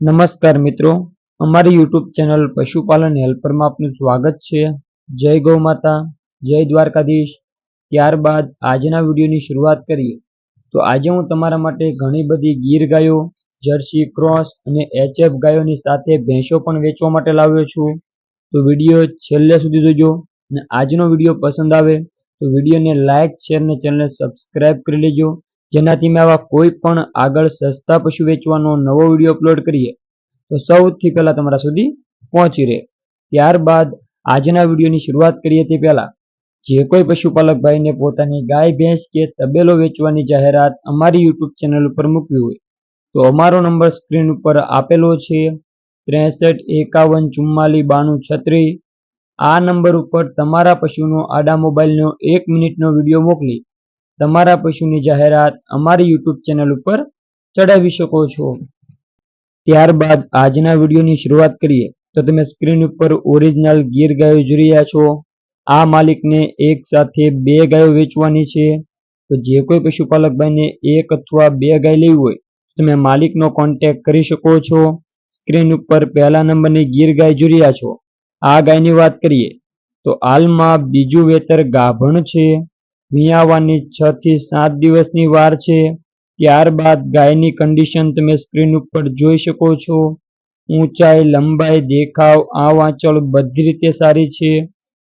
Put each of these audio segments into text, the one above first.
નમસ્કાર મિત્રો, અમારી યુટ્યુબ ચેનલ પશુપાલન હેલ્પરમાં આપનું સ્વાગત છે. જય ગૌ માતા, જય દ્વારકાધીશ. ત્યારબાદ આજના વિડીયોની શરૂઆત કરીએ. તો આજે હું તમારા માટે ઘણી બધી ગીર ગાયો, જર્સી ક્રોસ અને એચએફ ગાયોની સાથે ભેંસો પણ વેચવા માટે લાવ્યો છું. તો વીડિયો છેલ્લે સુધી જોજો અને આજનો વીડિયો પસંદ આવે તો વિડીયોને લાઇક શેર અને ચેનલને સબસ્ક્રાઇબ કરી લેજો. જેનાથી મેં આવા કોઈ પણ આગળ સસ્તા પશુ વેચવાનો નવો વીડિયો અપલોડ કરીએ, તો સૌથી પહેલાં તમારા સુધી પહોંચી રહે. ત્યારબાદ આજના વિડીયોની શરૂઆત કરીએ તે પહેલાં, જે કોઈ પશુપાલક ભાઈને પોતાની ગાય, ભેંસ કે તબેલો વેચવાની જાહેરાત અમારી યુટ્યુબ ચેનલ ઉપર મૂકવી હોય, તો અમારો નંબર સ્ક્રીન ઉપર આપેલો છે, ત્રેસઠ એકાવન ચુમ્માલી બાણું છત્રીસ. આ નંબર ઉપર તમારા પશુનો આડા મોબાઈલનો એક મિનિટનો વીડિયો મોકલી તમારા પશુની જાહેરાત અમારી યુટ્યુબ ચેનલ ઉપર ચડાવી શકો છો. ત્યારબાદ આજના વિડીયોની શરૂઆત કરીએ તો તમે સ્ક્રીન ઉપર ઓરિજિનલ ગીર ગાયો જોઈ રહ્યા છો. આ માલિકને એક સાથે બે ગાયો વેચવાની છે. તો જે કોઈ પશુપાલક ભાઈને એક અથવા બે ગાય લેવી હોય તમે માલિકનો કોન્ટેક્ટ કરી શકો છો. સ્ક્રીન ઉપર પહેલા નંબરની ગીર ગાય જોઈ રહ્યા છો. આ ગાયની વાત કરીએ તો હાલમાં બીજું વેતર ગાભણ છે. વિયાવાની છ થી સાત દિવસની વાર છે. ત્યારબાદ ગાયની કન્ડિશન તમે સ્ક્રીન ઉપર જોઈ શકો છો. ઊંચાઈ, લંબાઈ, દેખાવ, આ વાંચળ બધી રીતે સારી છે.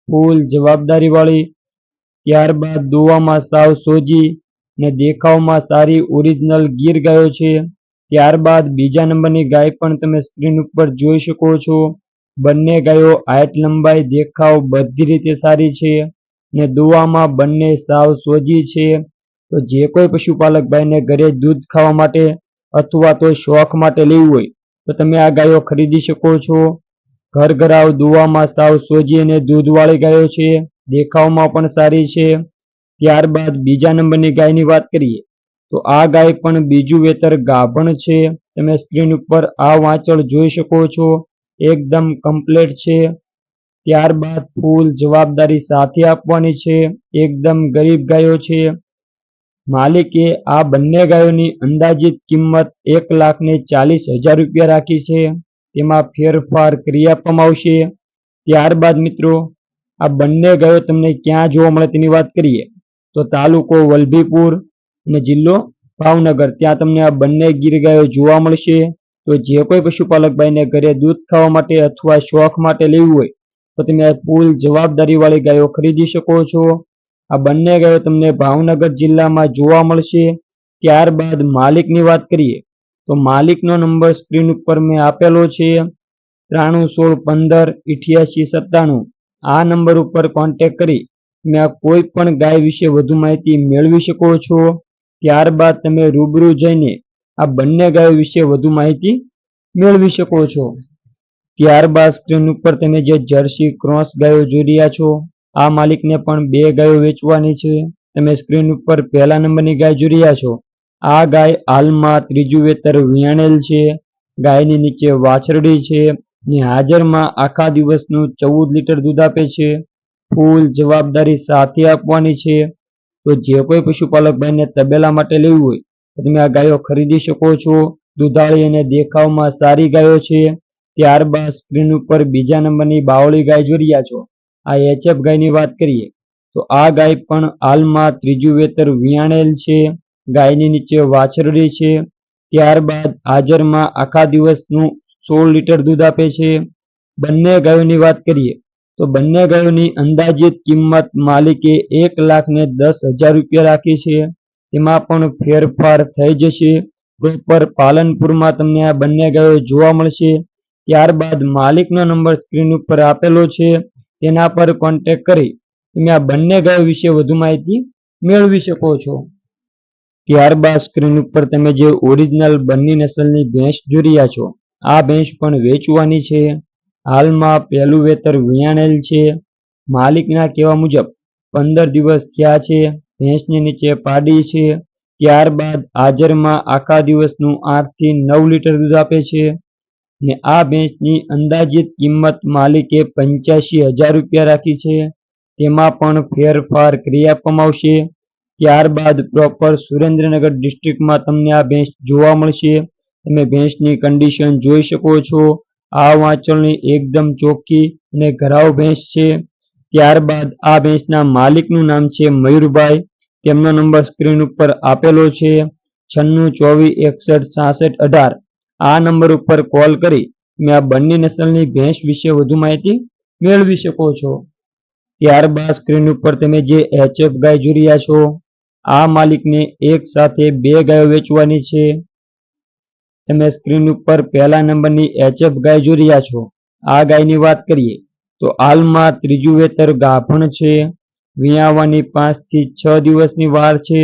ફૂલ જવાબદારીવાળી. ત્યારબાદ દોવામાં સાવ સોજી ને દેખાવમાં સારી ઓરિજિનલ ગીર ગાયો છે. ત્યારબાદ બીજા નંબરની ગાય પણ તમે સ્ક્રીન ઉપર જોઈ શકો છો. બંને ગાયો હાઈટ લંબાઈ, દેખાવ બધી રીતે સારી છે. ને દુવામાં બંને સાવ સોજી છે. તો જે કોઈ પશુપાલક ભાઈને ઘરે દૂધ ખાવા માટે અથવા તો શોખ માટે લેવું હોય, તો તમે આ ગાયો ખરીદી શકો છો. ઘર ઘરાવ દુવામાં સાવ સોજી અને દૂધવાળી ગાયો છે. દેખાવમાં પણ સારી છે. ત્યારબાદ બીજા નંબરની ગાયની વાત કરીએ, તો આ ગાય પણ બીજું વેતર ગાભણ છે. તમે સ્ક્રીન ઉપર આ વાંચળ જોઈ શકો છો. એકદમ કમ્પ્લેટ છે. ત્યારબાદ ફૂલ જવાબદારી સાથે આપવાની છે. એકદમ ગરીબ ગાયો છે. માલિકે આ બંને ગાયોની અંદાજિત કિંમત એક લાખ ને ચાલીસ હજાર રૂપિયા રાખી છે. તેમાં ફેરફાર કરી આપવામાં આવશે. ત્યારબાદ મિત્રો, આ બંને ગાયો તમને ક્યાં જોવા મળે તેની વાત કરીએ. તો તાલુકો વલભીપુર અને જિલ્લો ભાવનગર, ત્યાં તમને આ બંને ગીર ગાયો જોવા મળશે. તો જે કોઈ પશુપાલક ભાઈને ઘરે દૂધ ખાવા માટે અથવા શોખ માટે લેવું હોય તો તમે જવાબદારી વાળી ગાયો ખરીદી શકો છો. આ બંને ગાયો તમને ભાવનગર જિલ્લામાં જોવા મળશે. ત્યારબાદ માલિકની વાત કરીએ, તો માલિકનો નંબર સ્ક્રીન ઉપર મેં આપેલો છે. ત્રાણું સોળ પંદર ઇઠ્યાસી સત્તાણું. આ નંબર ઉપર કોન્ટેક કરી તમે આ કોઈ પણ ગાય વિશે વધુ માહિતી મેળવી શકો છો. ત્યારબાદ તમે રૂબરૂ જઈને આ બંને ગાયો વિશે વધુ માહિતી મેળવી શકો છો. ત્યારબાદ સ્ક્રીન ઉપર તમે જે જર્સી ક્રોસ ગાયો જોઈ રહ્યા છો, આ માલિકને પણ બે ગાયો વેચવાની છે. તમે સ્ક્રીન ઉપર પહેલા નંબરની ગાય જોઈ રહ્યા છો. આ ગાય હાલમાં ત્રીજું વેતર વિયાણેલ છે. ગાયની નીચે વાછરડી છે ને હાજરમાં આખા દિવસનું ચૌદ લીટર દૂધ આપે છે. ફૂલ જવાબદારી સાથે આપવાની છે. તો જે કોઈ પશુપાલક ભાઈને તબેલા માટે લેવું હોય, તો તમે આ ગાયો ખરીદી શકો છો. દુધાળી અને દેખાવમાં સારી ગાયો છે. ત્યારબાદ સ્ક્રીન ઉપર બીજા નંબરની બાવળી ગાય જોઈ રહ્યા છો. આ એચએફ ગાયની વાત કરીએ, તો આ ગાય પણ હાલમાં ત્રીજું વેતર વિયાણેલ છે. ગાયની નીચે વાછરડી છે. ત્યારબાદ હાજરમાં આખા દિવસનું સોળ લીટર દૂધ આપે છે. બંને ગાયોની વાત કરીએ, તો બંને ગાયોની અંદાજિત કિંમત માલિકે એક લાખ ને દસ હજાર રૂપિયા રાખી છે. તેમાં પણ ફેરફાર થઈ જશે. પ્રોપર પાલનપુરમાં તમને આ બંને ગાયો જોવા મળશે. ત્યારબાદ માલિકનો નંબર સ્ક્રીન ઉપર આપેલો છે. તેના પર કોન્ટેક કરી તમે આ બંને ગાયો વિશે વધુ માહિતી મેળવી શકો છો. ત્યારબાદ સ્ક્રીન ઉપર તમે જે ઓરિજિનલ બંને નસલની ભેંસ જોઈ છો, આ ભેંસ પણ વેચવાની છે. હાલમાં પહેલું વેતર વિયાણેલ છે. માલિકના કહેવા મુજબ પંદર દિવસ થયા છે, ભેંસની નીચે પાડી છે. ત્યારબાદ હાજરમાં આખા દિવસનું આઠથી નવ લીટર દૂધ આપે છે. ને આ ભેંસની અંદાજિત કિંમત માલિકે પંચ્યાસી હજાર રૂપિયા રાખી છે. તેમાં પણ ફેરફાર કરી આપવામાં ત્યારબાદ પ્રોપર સુરેન્દ્રનગર ડિસ્ટ્રિક્ટમાં તમને આ ભેંસ જોવા મળશે. તમે ભેંસની કન્ડિશન જોઈ શકો છો. આ વાંચણની એકદમ ચોખ્ખી અને ઘરાવ ભેંસ છે. ત્યારબાદ આ ભેંસના માલિકનું નામ છે મયુરભાઈ. તેમનો નંબર સ્ક્રીન ઉપર આપેલો છે. છન્નું ચોવીસ એકસઠ સાસઠ અઢાર. આ નંબર ઉપર કોલ કરી તમે આ બંને નસલની ભેંસ વિશે વધુ માહિતી મેળવી શકો છો. ત્યારબાદ સ્ક્રીન ઉપર તમે જે એચએફ ગાય જોઈ રહ્યા છો, આ માલિકને એક સાથે બે ગાયો વેચવાની છે. તમે સ્ક્રીન ઉપર પહેલા નંબરની એચએફ ગાય જોઈ રહ્યા છો. આ ગાયની વાત કરીએ તો હાલમાં ત્રીજું વેતર ગાભણ છે. વિયાવાની પાંચથી છ દિવસની વાર છે.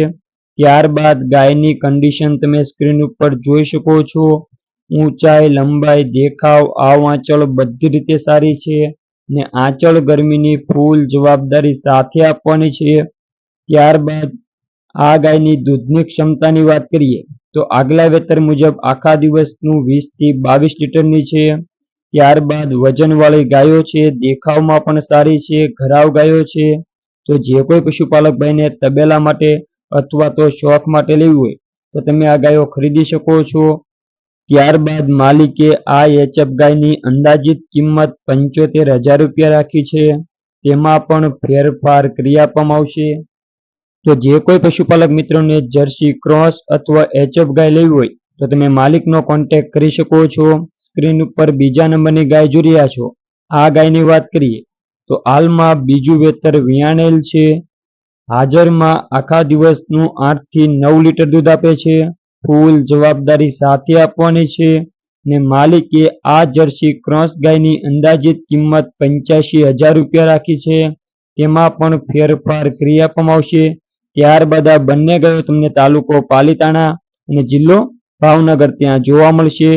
ત્યારબાદ ગાયની કન્ડિશન તમે સ્ક્રીન ઉપર જોઈ શકો છો. ઊંચાઈ, લંબાઈ, દેખાવ આવ આંચળ બધી રીતે સારી છે ને આંચળ ગરમીની ફૂલ જવાબદારી સાથે આપવાની છે. ત્યારબાદ આ ગાયની દૂધની ક્ષમતાની વાત કરીએ તો આગલા વેતર મુજબ આખા દિવસનું વીસથી બાવીસ લીટરની છે. ત્યારબાદ વજનવાળી ગાયો છે, દેખાવમાં પણ સારી છે, ઘરાવ ગાયો છે. તો જે કોઈ પશુપાલક ભાઈને તબેલા માટે અથવા તો શોખ માટે લેવી હોય તો તમે આ ગાયો ખરીદી શકો છો. ત્યારબાદ માલિકે આ એચએફ ગાયની અંદાજિત કિંમત પંચોતેર હજાર રૂપિયા રાખી છે. તેમાં પણ ફેરફાર કરી આપવામાં આવશે. તો જે કોઈ પશુપાલક મિત્રોને જર્સી ક્રોસ અથવા એચએફ ગાય લેવી હોય, તો તમે માલિકનો કોન્ટેક્ટ કરી શકો છો. સ્ક્રીન ઉપર બીજા નંબરની ગાય જોઈ રહ્યા છો. આ ગાયની વાત કરીએ, તો હાલમાં બીજું વેતર વિયાણેલ છે. હાજરમાં આખા દિવસનું આઠથી નવ લીટર દૂધ આપે છે. ફૂલ જવાબદારી સાથે આપવાની છે ને માલિકે આ જર્સી ક્રોસ ગાયની અંદાજિત કિંમત પંચ્યાસી હજાર રૂપિયા રાખી છે. તેમાં પણ ફેરફાર કરી આપવામાં આવશે. ત્યારબાદ આ બંને ગયો તમને તાલુકો પાલીતાણા અને જિલ્લો ભાવનગર ત્યાં જોવા મળશે.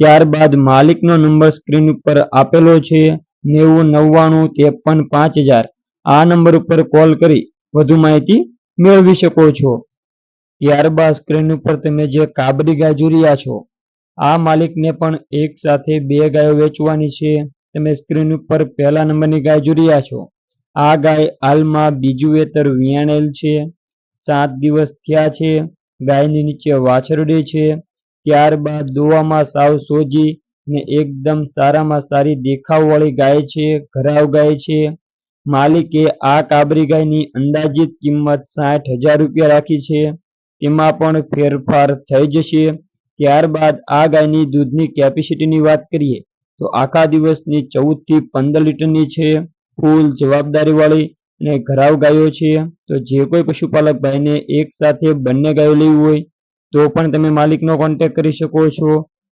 ત્યારબાદ માલિકનો નંબર સ્ક્રીન ઉપર આપેલો છે નેવું નવ્વાણું ત્રેપન પાંચ હજાર. આ નંબર ઉપર કોલ કરી વધુ માહિતી મેળવી શકો છો. ત્યારબાદ સ્ક્રીન ઉપર તમે જે કાબરી ગાય જોઈ રહ્યા છો, આ માલિકને પણ એક સાથે બે ગાયો વેચવાની છે. તમે સ્ક્રીન ઉપર પહેલા નંબરની ગાય જોઈ રહ્યા છો. આ ગાય હાલમાં બીજું વેતર વિયાણેલ છે. સાત દિવસ થયા છે. ગાયની નીચે વાછરડી છે. ત્યારબાદ દોવામાં સાવ સોજી ને એકદમ સારામાં સારી દેખાવવાળી ગાય છે. ઘરાવ ગાય છે. માલિકે આ કાબરી ગાયની અંદાજિત કિંમત સાઠ હજાર રૂપિયા રાખી છે. તેમાં પણ ફેરફાર થઈ જશે. ત્યારબાદ આ ગાયની દૂધની કેપેસિટીની વાત કરીએ, તો આખા દિવસની ચૌદથી પંદર લીટરની છે. ફૂલ જવાબદારી વાળી અને ઘરાવ ગાયો છે. તો જે કોઈ પશુપાલક ભાઈને એક સાથે બંને ગાયો લેવી હોય, તો પણ તમે માલિકનો કોન્ટેક્ટ કરી શકો છો.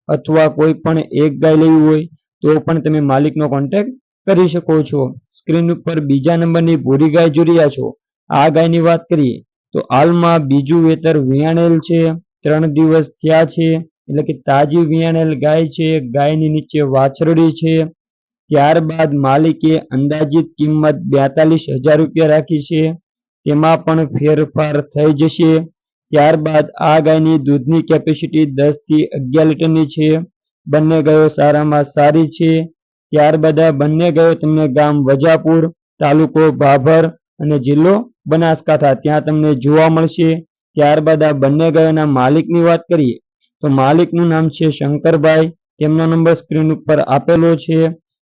અથવા કોઈ પણ એક ગાય લેવી હોય, તો પણ તમે માલિકનો કોન્ટેક્ટ કરી શકો છો. સ્ક્રીન ઉપર બીજા નંબરની ભૂરી ગાય જોઈ રહ્યા છો. આ ગાયની વાત કરીએ તો હાલમાં બીજું વેતર વિયાણેલ છે, ત્રણ દિવસ થયા છે, એટલે કે તાજી વિયાણેલ ગાય છે, ગાયની નીચે વાછરડી છે, ત્યારબાદ માલિકે અંદાજિત કિંમત બેતાલીસ રૂપિયા રાખી છે, તેમાં પણ ફેરફાર થઈ જશે, ત્યારબાદ આ ગાયની દૂધની કેપેસિટી દસથી અગિયાર લીટરની છે, બંને ગાયો સારામાં સારી છે, ત્યારબાદ બંને ગાયો તમને ગામ વજાપુર તાલુકો ભાભર અને જિલ્લો બનાસકાંઠા. ત્યાં તમને જોવા મળશે. ત્યારબાદ આ બંને ગાયોના માલિકની વાત કરીએ, તો માલિકનું નામ છે શંકરભાઈ. તેમનો નંબર સ્ક્રીન ઉપર આપેલો છે.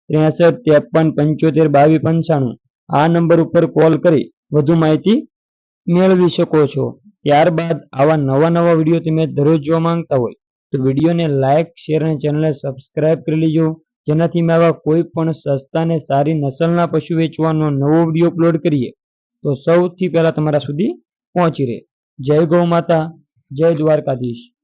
ત્રેસઠ, ત્રેપન, પંચોતેર, બાવીસ, પંચાણું. આ નંબર ઉપર કોલ કરી વધુ માહિતી મેળવી શકો છો. ત્યારબાદ આવા નવા નવા વીડિયો તમે દરરોજ જોવા માંગતા હોય, તો વિડીયોને લાઇક શેર અને ચેનલને સબસ્ક્રાઇબ કરી લેજો. જેનાથી મેં આવા કોઈ પણ સસ્તા અને સારી નસલના પશુ વેચવાનો નવો વીડિયો અપલોડ કરીએ. તો સૌથી પહેલા તમારા સુધી પહોંચી રહે. જય ગૌ માતા જય દ્વારકાધીશ.